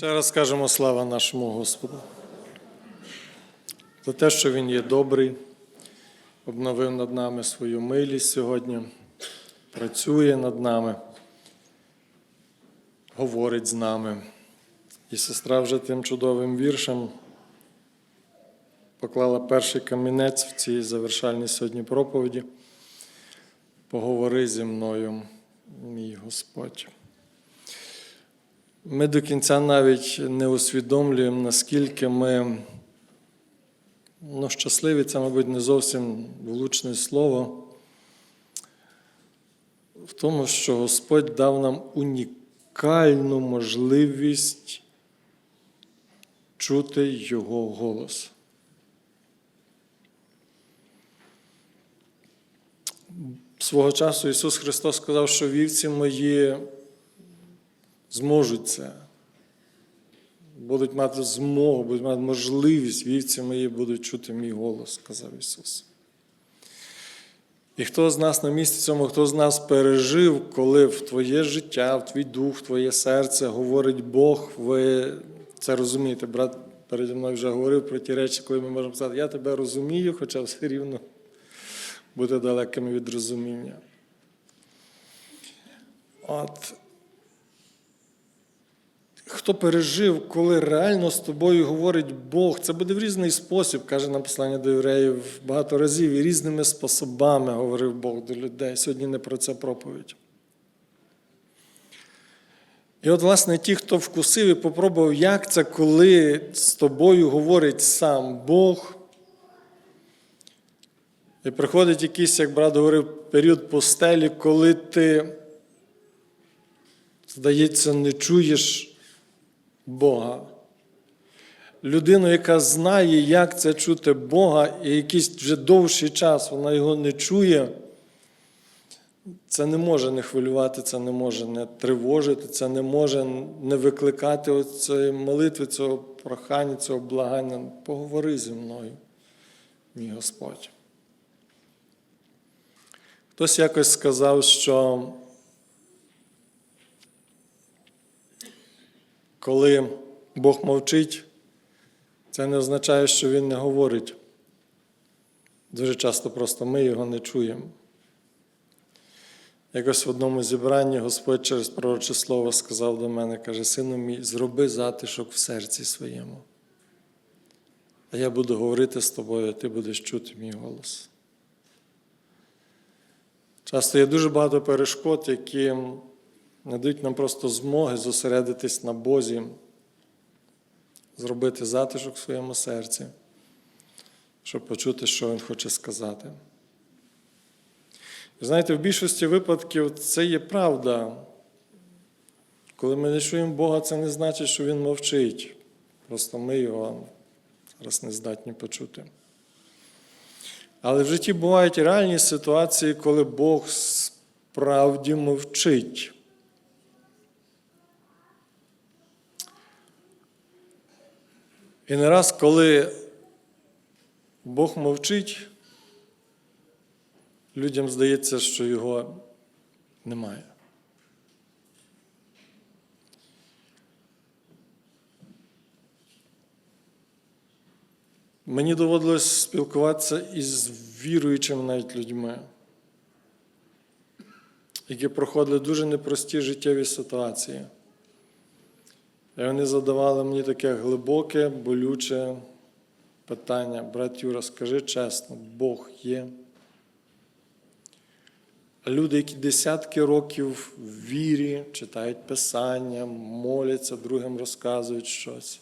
Ще раз скажемо слава нашому Господу. За те, що Він є добрий, обновив над нами свою милість сьогодні, працює над нами, говорить з нами. І сестра вже тим чудовим віршем поклала перший камінець в цій завершальній сьогодні проповіді. Поговори зі мною, мій Господь. Ми до кінця навіть не усвідомлюємо, наскільки ми ну, щасливі, це, мабуть, не зовсім влучне слово, в тому, що Господь дав нам унікальну можливість чути Його голос. Свого часу Ісус Христос сказав, що вівці мої зможуть це. Будуть мати змогу, будуть мати можливість, вівці мої будуть чути мій голос, сказав Ісус. І хто з нас на місці цьому, хто з нас пережив, коли в твоє життя, в твій дух, в твоє серце говорить Бог, ви це розумієте. Брат переді мною вже говорив про ті речі, коли ми можемо сказати, я тебе розумію, хоча все рівно буде далекими від розуміння. От. Хто пережив, коли реально з тобою говорить Бог, це буде в різний спосіб, каже нам послання до євреїв багато разів, і різними способами говорив Бог до людей. Сьогодні не про це проповідь. І от, власне, ті, хто вкусив і попробував, як це, коли з тобою говорить сам Бог. І приходить якийсь, як брат говорив, період постелі, коли ти, здається, не чуєш Бога. Людину, яка знає, як це чути Бога, і якийсь вже довший час вона його не чує, це не може не хвилювати, це не може не тривожити, це не може не викликати цієї молитви, цього прохання, цього благання. Поговори зі мною, мій Господь. Хтось якось сказав, що коли Бог мовчить, це не означає, що Він не говорить. Дуже часто просто ми його не чуємо. Якось в одному зібранні Господь через пророче слово сказав до мене, каже, сину мій, зроби затишок в серці своєму. А я буду говорити з тобою, а ти будеш чути мій голос. Часто є дуже багато перешкод, які не дають нам просто змоги зосередитись на Бозі, зробити затишок в своєму серці, щоб почути, що Він хоче сказати. І знаєте, в більшості випадків це є правда. Коли ми не чуємо Бога, це не значить, що Він мовчить. Просто ми його зараз не здатні почути. Але в житті бувають реальні ситуації, коли Бог справді мовчить. І не раз, коли Бог мовчить, людям здається, що його немає. Мені доводилось спілкуватися із віруючими навіть людьми, які проходили дуже непрості життєві ситуації. І вони задавали мені таке глибоке, болюче питання. Брат Юра, скажи чесно, Бог є. Люди, які десятки років в вірі, читають Писання, моляться, другим розказують щось.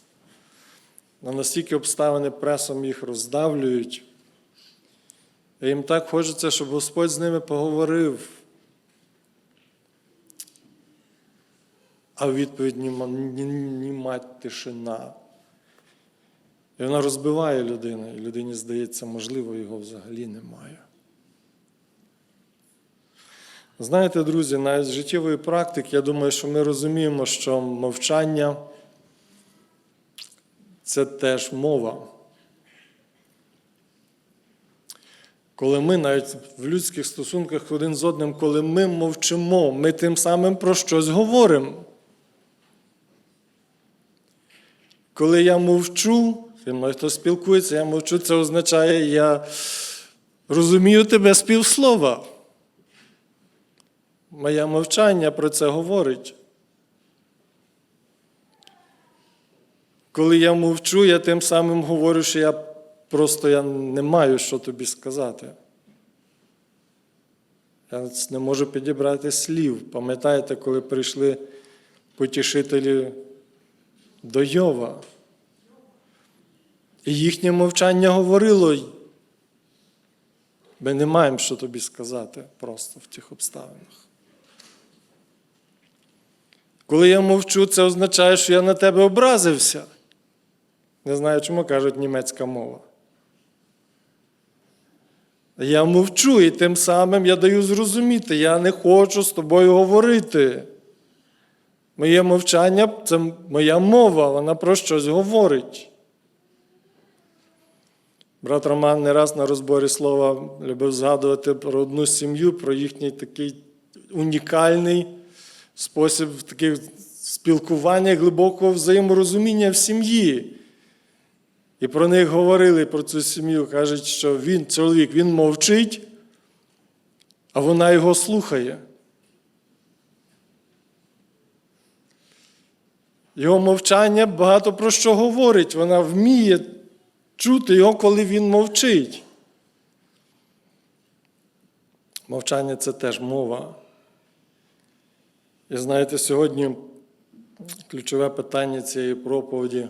На настільки обставини пресом їх роздавлюють. І їм так хочеться, щоб Господь з ними поговорив. А в відповідь ні мать тишина. І вона розбиває людину, і людині здається, можливо, його взагалі немає. Знаєте, друзі, навіть з життєвої практики, я думаю, що ми розуміємо, що мовчання це теж мова. Коли ми навіть в людських стосунках один з одним, коли ми мовчимо, ми тим самим про щось говоримо. Коли я мовчу, зі мною хто спілкується, я мовчу, це означає, я розумію тебе з півслова. Моє мовчання про це говорить. Коли я мовчу, я тим самим говорю, що я просто я не маю що тобі сказати. Я не можу підібрати слів. Пам'ятаєте, коли прийшли потішителі до Йова? І їхнє мовчання говорило, ми не маємо що тобі сказати просто в тих обставинах. Коли я мовчу, це означає, що я на тебе образився. Не знаю, чому кажуть німецька мова. Я мовчу, і тим самим я даю зрозуміти, я не хочу з тобою говорити. Моє мовчання це моя мова, вона про щось говорить. Брат Роман не раз на розборі слова любив згадувати про одну сім'ю, про їхній такий унікальний спосіб таких спілкування, глибокого взаєморозуміння в сім'ї. І про них говорили про цю сім'ю. Кажуть, що він, чоловік, він мовчить, а вона його слухає. Його мовчання багато про що говорить. Вона вміє чути його, коли він мовчить. Мовчання це теж мова. І знаєте, сьогодні ключове питання цієї проповіді.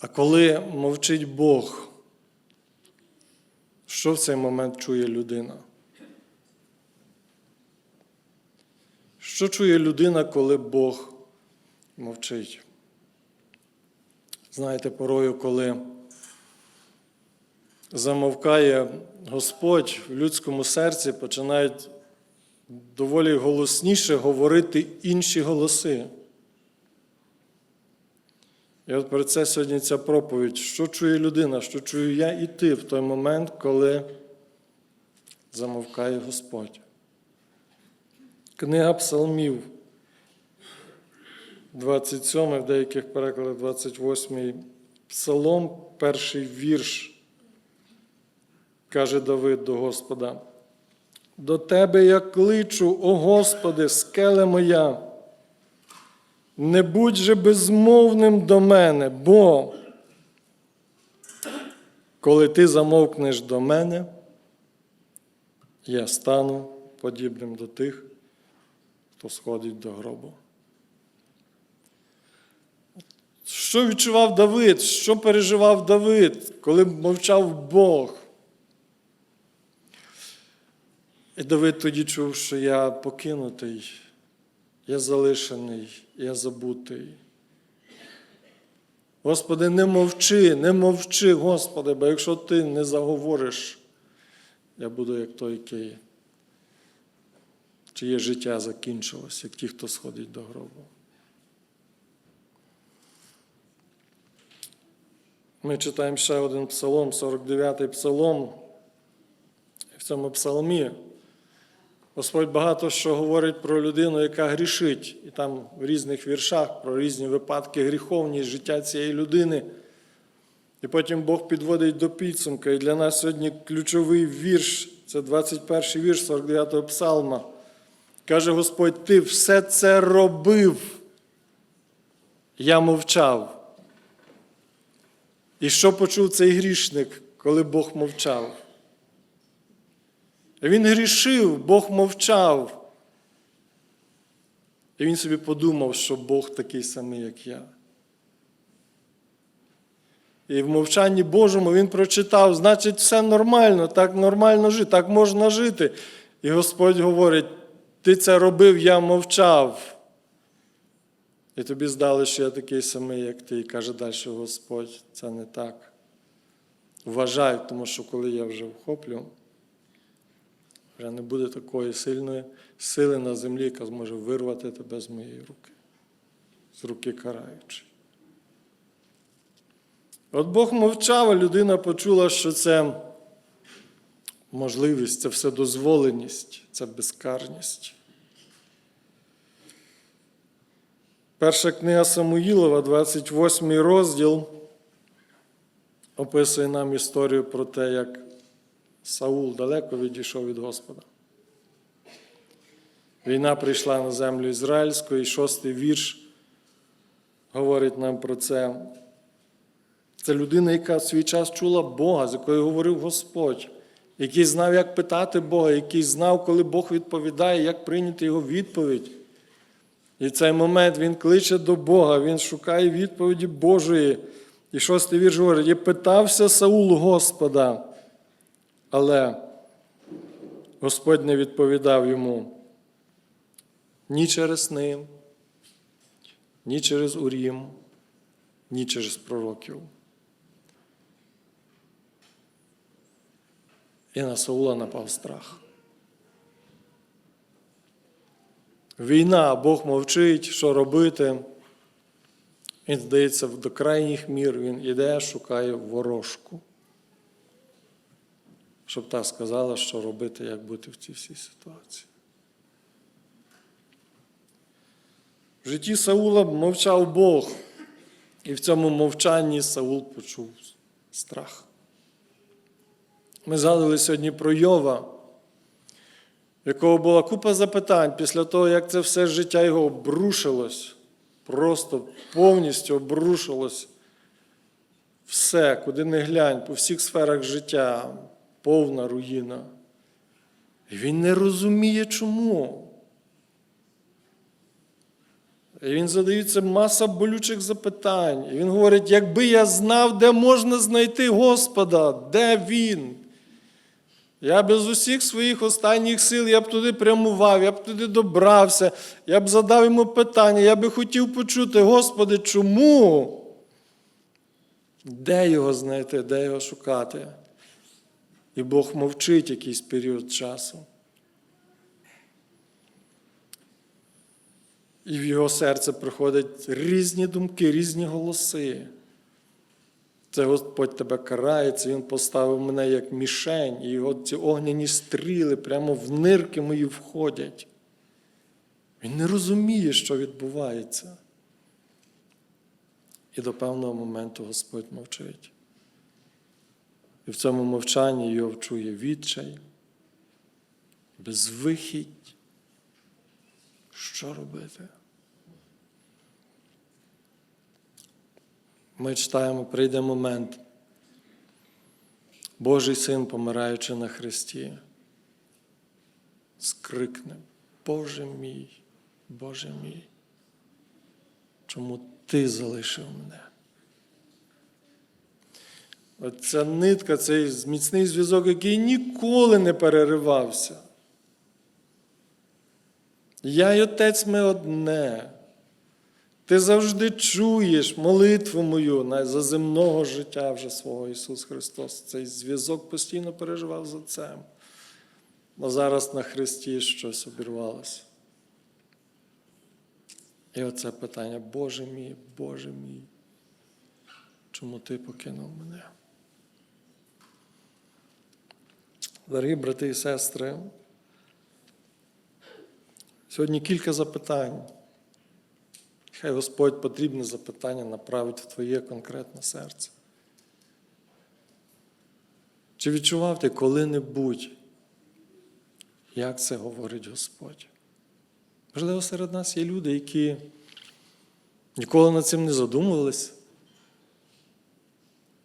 А коли мовчить Бог, що в цей момент чує людина? Що чує людина, коли Бог мовчить? Знаєте, порою, коли замовкає Господь в людському серці, починають доволі голосніше говорити інші голоси. І от про це сьогодні ця проповідь. Що чує людина, що чую я і ти в той момент, коли замовкає Господь. Книга Псалмів, 27, в деяких перекладах 28 Псалом, перший вірш, каже Давид до Господа. До тебе я кличу, о Господи, скеле моя. Не будь же безмовним до мене, бо коли ти замовкнеш до мене, я стану подібним до тих, хто сходить до гробу. Що відчував Давид? Що переживав Давид, коли мовчав Бог? І Давид тоді чув, що я покинутий. Я залишений, я забутий. Господи, не мовчи, не мовчи, Господи, бо якщо ти не заговориш, я буду як той, який, чиє життя закінчилось, як ті, хто сходить до гробу. Ми читаємо ще один псалом, 49-й псалом. В цьому псалмі Господь багато що говорить про людину, яка грішить, і там в різних віршах про різні випадки гріховні життя цієї людини. І потім Бог підводить до підсумка. І для нас сьогодні ключовий вірш, це 21 вірш 49-го псалма. Каже Господь, ти все це робив. Я мовчав. І що почув цей грішник, коли Бог мовчав? Він грішив, Бог мовчав. І він собі подумав, що Бог такий самий, як я. І в мовчанні Божому він прочитав, значить, все нормально, так нормально жити, так можна жити. І Господь говорить: ти це робив, я мовчав. І тобі здали, що я такий самий, як ти. І каже далі Господь, це не так. Вважай, тому що коли я вже вхоплю, вже не буде такої сильної сили на землі, яка зможе вирвати тебе з моєї руки, з руки караючи. От Бог мовчав, а людина почула, що це можливість, це вседозволеність, це безкарність. Перша книга Самуїлова, 28 розділ, описує нам історію про те, як Саул далеко відійшов від Господа. Війна прийшла на землю ізраїльську, і шостий вірш говорить нам про це. Це людина, яка в свій час чула Бога, з якою говорив Господь, який знав, як питати Бога, який знав, коли Бог відповідає, як прийняти його відповідь. І в цей момент він кличе до Бога, він шукає відповіді Божої. І шостий вірш говорить: і питався Саул Господа, але Господь не відповідав йому ні через ним, ні через Урім, ні через пророків. І на Саула напав страх. Війна, Бог мовчить, що робити. Він, здається, до крайніх мір він іде, шукає ворожку. Щоб та сказала, що робити, як бути в цій всій ситуації. В житті Саула мовчав Бог, і в цьому мовчанні Саул почув страх. Ми згадували сьогодні про Йова, в якого була купа запитань після того, як це все життя його обрушилось, просто повністю обрушилось. Все, куди не глянь, по всіх сферах життя, повна руїна. І він не розуміє, чому. І він задається маса болючих запитань. І він говорить: якби я знав, де можна знайти Господа, де Він? Я б з усіх своїх останніх сил я б туди прямував, я б туди добрався, я б задав йому питання, я би хотів почути, Господи, чому? Де його знайти, де його шукати? І Бог мовчить якийсь період часу. І в його серце приходять різні думки, різні голоси. Це Господь тебе карається, Він поставив мене як мішень, і його ці огняні стріли прямо в нирки мої входять. Він не розуміє, що відбувається. І до певного моменту Господь мовчить. І в цьому мовчанні його вчує відчай, безвихідь. Що робити? Ми читаємо, прийде момент. Божий син, помираючи на Христі, скрикне, Боже мій, Боже мій, чому ти залишив мене? Оця нитка, цей міцний зв'язок, який ніколи не переривався. Я й отець ми одне. Ти завжди чуєш молитву мою за земного життя вже свого Ісус Христос. Цей зв'язок постійно переживав з Отцем. А зараз на Христі щось обірвалося. І оце питання, Боже мій, Боже мій, чому ти покинув мене? Дорогі брати і сестри, сьогодні кілька запитань. Хай Господь потрібне запитання направить в твоє конкретне серце. Чи відчував ти коли-небудь, як це говорить Господь? Можливо, серед нас є люди, які ніколи над цим не задумувались,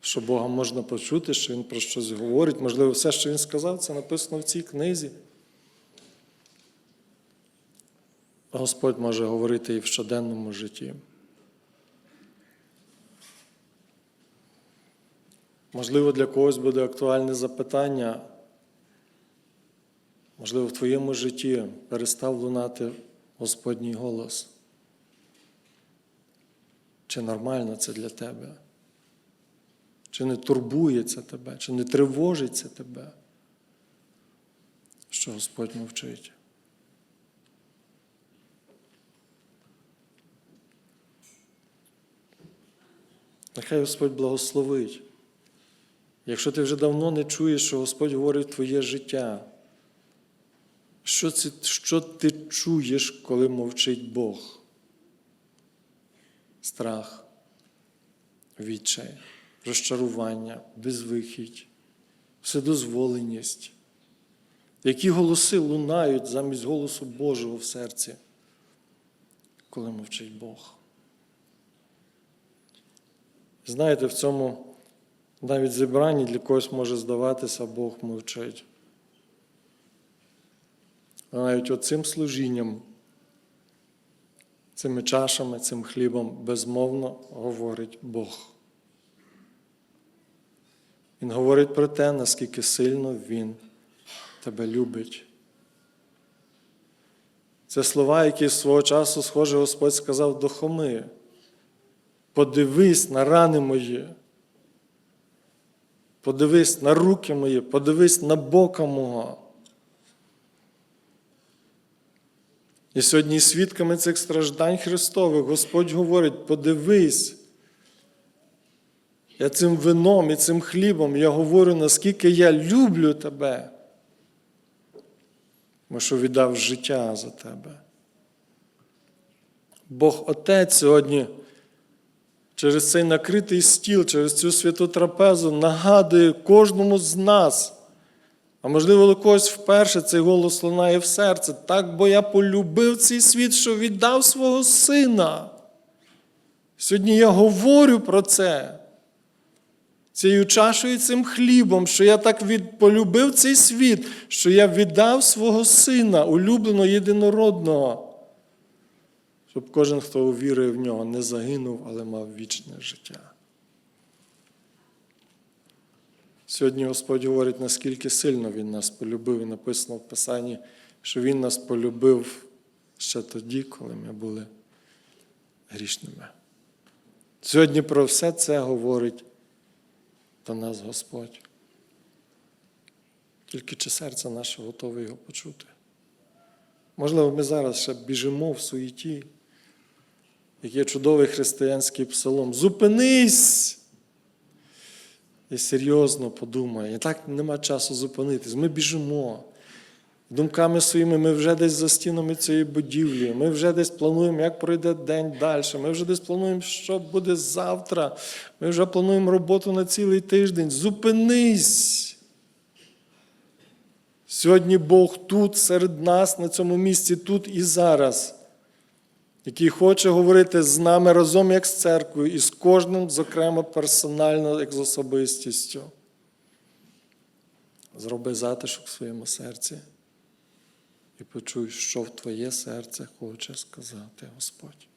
що Бога можна почути, що Він про щось говорить. Можливо, все, що Він сказав, це написано в цій книзі. Господь може говорити і в щоденному житті. Можливо, для когось буде актуальне запитання. Можливо, в твоєму житті перестав лунати Господній голос. Чи нормально це для тебе? Чи не турбує це тебе, чи не тривожиться тебе, що Господь мовчить? Нехай Господь благословить. Якщо ти вже давно не чуєш, що Господь говорить в твоє життя, що, це, що ти чуєш, коли мовчить Бог? страх, відчай, розчарування, безвихідь, вседозволеність. Які голоси лунають замість голосу Божого в серці, коли мовчить Бог. Знаєте, в цьому навіть зібранні для когось може здаватися, Бог мовчить. А навіть оцим служінням, цими чашами, цим хлібом безмовно говорить Бог. Він говорить про те, наскільки сильно Він тебе любить. Це слова, які свого часу, схоже, Господь сказав до Хоми. Подивись на рани мої. Подивись на руки мої, подивись на бока мого. І сьогодні свідками цих страждань Христових Господь говорить: подивись. Я цим вином і цим хлібом я говорю, наскільки я люблю тебе. Бо що віддав життя за тебе. Бог Отець сьогодні через цей накритий стіл, через цю святу трапезу нагадує кожному з нас. А можливо, для когось вперше цей голос лунає в серце. Так, бо я полюбив цей світ, що віддав свого сина. Сьогодні я говорю про це. Цією чашою і цим хлібом, що я так від... полюбив цей світ, що я віддав свого сина, улюбленого єдинородного, щоб кожен, хто увірує в нього, не загинув, але мав вічне життя. Сьогодні Господь говорить, наскільки сильно Він нас полюбив, і написано в Писанні, що Він нас полюбив ще тоді, коли ми були грішними. Сьогодні про все це говорить до нас Господь. Тільки чи серце наше готове його почути? Можливо, ми зараз ще біжимо в суєті, як є чудовий християнський псалом. Зупинись! І серйозно подумай. І так нема часу зупинитись. Ми біжимо. Думками своїми ми вже десь за стінами цієї будівлі. Ми вже десь плануємо, як пройде день далі. Ми вже десь плануємо, що буде завтра. Ми вже плануємо роботу на цілий тиждень. Зупинись. Сьогодні Бог тут, серед нас, на цьому місці, тут і зараз, який хоче говорити з нами разом, як з церквою, і з кожним, зокрема, персонально, як з особистістю. Зроби затишок в своєму серці і почуй, що в твоє серце хоче сказати Господь.